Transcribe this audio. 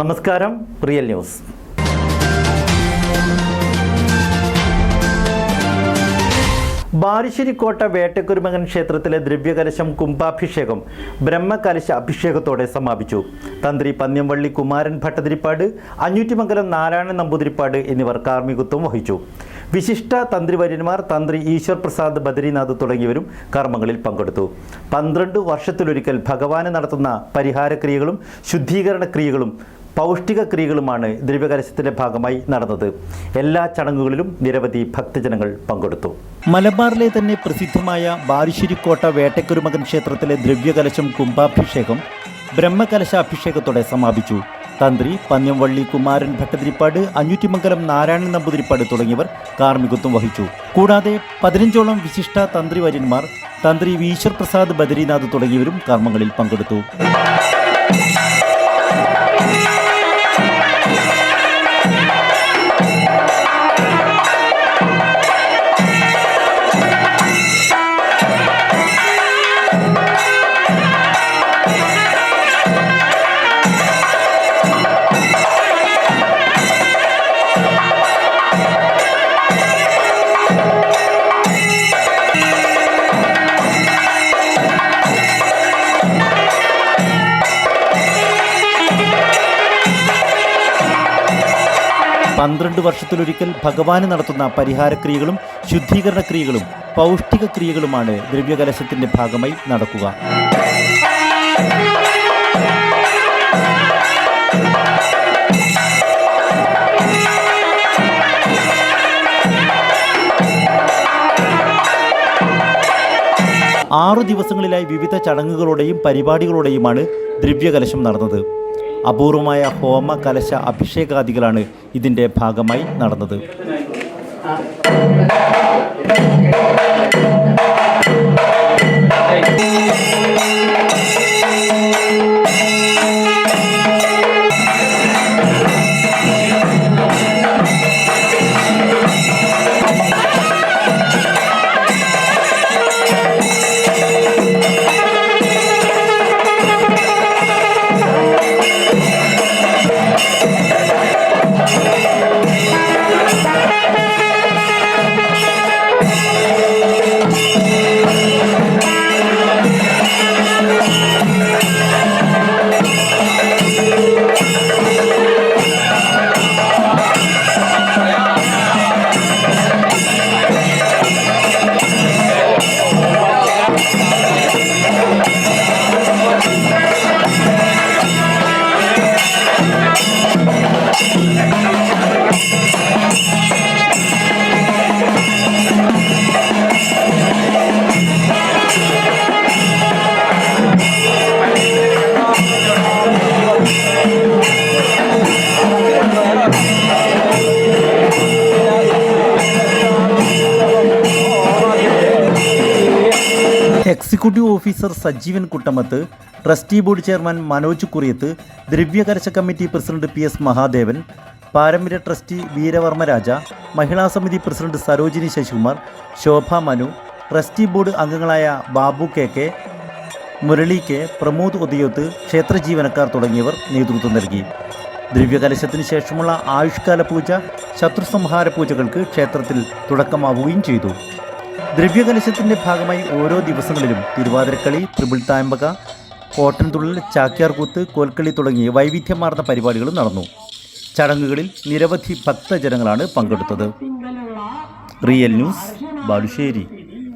നമസ്കാരം real news. ബാലുശ്ശേരിക്കോട്ട Vettakkorumakan ക്ഷേത്രത്തിലെ ദ്രവ്യകലശം കുംഭാഭിഷേകം ബ്രഹ്മകലശ അഭിഷേകത്തോടെ സമാപിച്ചു. തന്ത്രി പന്ന്യംവള്ളി കുമാരൻ ഭട്ടതിരിപ്പാട് അഞ്ഞൂറ്റിമംഗലം നാരായണൻ നമ്പൂതിരിപ്പാട് എന്നിവർ കാർമ്മികത്വം വഹിച്ചു. വിശിഷ്ട തന്ത്രിവര്യന്മാർ തന്ത്രി ഈശ്വർ പ്രസാദ് ബദരിനാഥ് തുടങ്ങിയവരും കർമ്മങ്ങളിൽ പങ്കെടുത്തു. പന്ത്രണ്ട് വർഷത്തിലൊരിക്കൽ ഭഗവാന് നടത്തുന്ന പരിഹാരക്രിയകളും ശുദ്ധീകരണ ക്രിയകളും പൗഷ്ടിക ക്രിയകളുമാണ് ദ്രവ്യകലശത്തിന്റെ ഭാഗമായി നടന്നത്. എല്ലാ ചടങ്ങുകളിലും നിരവധി ഭക്തജനങ്ങൾ പങ്കെടുത്തു. മലബാറിലെ തന്നെ പ്രസിദ്ധമായ ബാരിശ്ശേരിക്കോട്ട വേട്ടക്കുരുമകൻ ക്ഷേത്രത്തിലെ ദ്രവ്യകലശം കുംഭാഭിഷേകം ബ്രഹ്മകലശാഭിഷേകത്തോടെ സമാപിച്ചു. തന്ത്രി പന്ന്യംവള്ളി കുമാരൻ ഭട്ടതിരിപ്പാട് അഞ്ഞൂറ്റിമംഗലം നാരായണൻ നമ്പൂതിരിപ്പാട് തുടങ്ങിയവർ കാർമ്മികത്വം വഹിച്ചു. കൂടാതെ പതിനഞ്ചോളം വിശിഷ്ട തന്ത്രിവര്യന്മാർ തന്ത്രി ഈശ്വർ പ്രസാദ് ബദരീനാഥ് തുടങ്ങിയവരും കർമ്മങ്ങളിൽ പങ്കെടുത്തു. പന്ത്രണ്ട് വർഷത്തിലൊരിക്കൽ ഭഗവാന് നടത്തുന്ന പരിഹാരക്രിയകളും ശുദ്ധീകരണ ക്രിയകളും പൗഷ്ടിക ക്രിയകളുമാണ് ദ്രവ്യകലശത്തിന്റെ ഭാഗമായി നടക്കുക. ആറു ദിവസങ്ങളിലായി വിവിധ ചടങ്ങുകളോടെയും പരിപാടികളോടെയുമാണ് ദ്രവ്യകലശം നടന്നത്. അപൂർവമായ ഹോമ കലശ അഭിഷേകാദികളാണ് ഇതിന്റെ ഭാഗമായി നടന്നത്. Executive officer Sajeevan Kuttamath trustee board chairman Manoj Kuriyath ദ്രവ്യകരശ committee president P S Mahadevan പാരമ്പര്യ ട്രസ്റ്റി വീരവർമ്മരാജ മഹിളാ സമിതി president Sarojini Sasikumar Shobha Manu trustee board അംഗങ്ങളായ Babu K K Murali K Pramod Udayoth ക്ഷേത്ര ജീവനക്കാർ തുടങ്ങിയവർ നേതൃത്വം നൽകി. ദ്രവ്യകലശത്തിന് ശേഷമുള്ള ആയുഷ്കാല പൂജ ശത്രുസംഹാര പൂജകൾക്ക് ക്ഷേത്രത്തിൽ തുടക്കമാവുകയും ചെയ്തു. ദ്രവ്യകലശത്തിന്റെ ഭാഗമായി ഓരോ ദിവസങ്ങളിലും തിരുവാതിരക്കളി ത്രിപിൾ താമ്പക കോട്ടൻതുള്ളൽ ചാക്യാർകൂത്ത് കോൽക്കളി തുടങ്ങിയ വൈവിധ്യമാർന്ന പരിപാടികളും നടന്നു. ചടങ്ങുകളിൽ നിരവധി ഭക്തജനങ്ങളാണ് പങ്കെടുത്തത്. Real news Balussery.